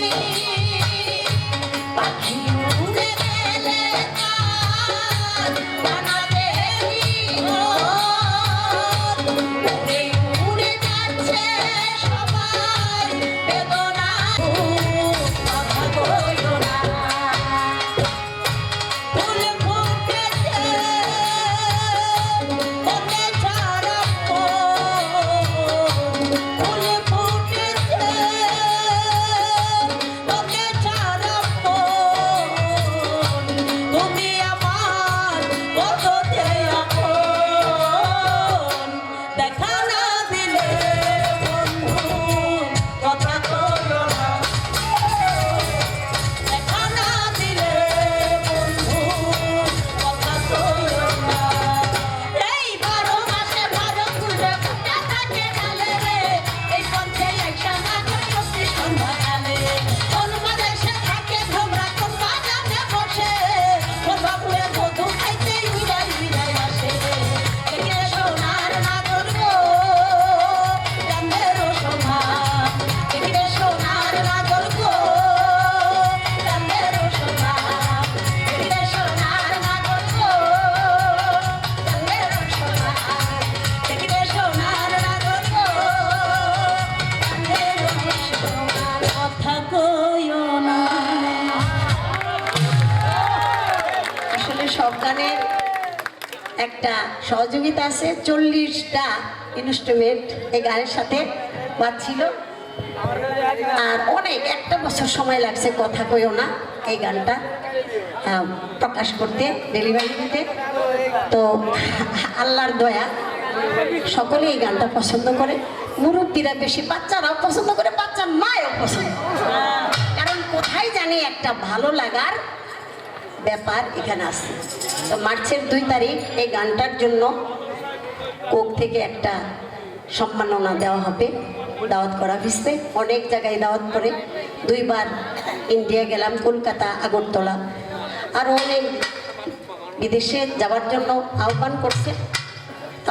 জানে সব একটা সহযোগিতা আছে, চল্লিশটা ইনস্ট্রুমেন্ট এই গানের সাথে বাজছিল। আর অনেক, একটা বছর সময় লাগছে, কথা কইও না এই গানটা প্রকাশ করতে ডেলিভারি দিতে। তো আল্লাহর দয়া সকলে এই গানটা পছন্দ করে। মুরব্বীরা বেশি, বাচ্চারাও পছন্দ করে বাচ্চার মায়ও পছন্দ কারণ কোথায় জানি একটা ভালো লাগার ব্যাপার এখানে আছে। তো মার্চের দুই তারিখ এই গানটার জন্য কোক থেকে একটা সম্মাননা দেওয়া হবে, দাওয়াত করা হয়েছে। অনেক জায়গায় দাওয়াত করে। দুইবার ইন্ডিয়া গেলাম, কলকাতা, আগরতলা। আরও অনেক বিদেশে যাওয়ার জন্য আহ্বান করছে।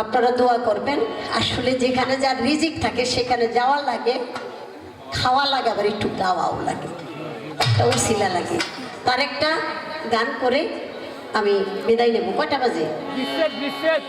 আপনারা দোয়া করবেন। আসলে যেখানে যার রিজিক থাকে, সেখানে যাওয়া লাগে, খাওয়া লাগে, আবার একটু গাওয়াও লাগে। একটা উসিলা লাগে। তার একটা গান করে আমি বিদায় নেব। কয়টা বাজে? বিশ্বাস বিশেষ।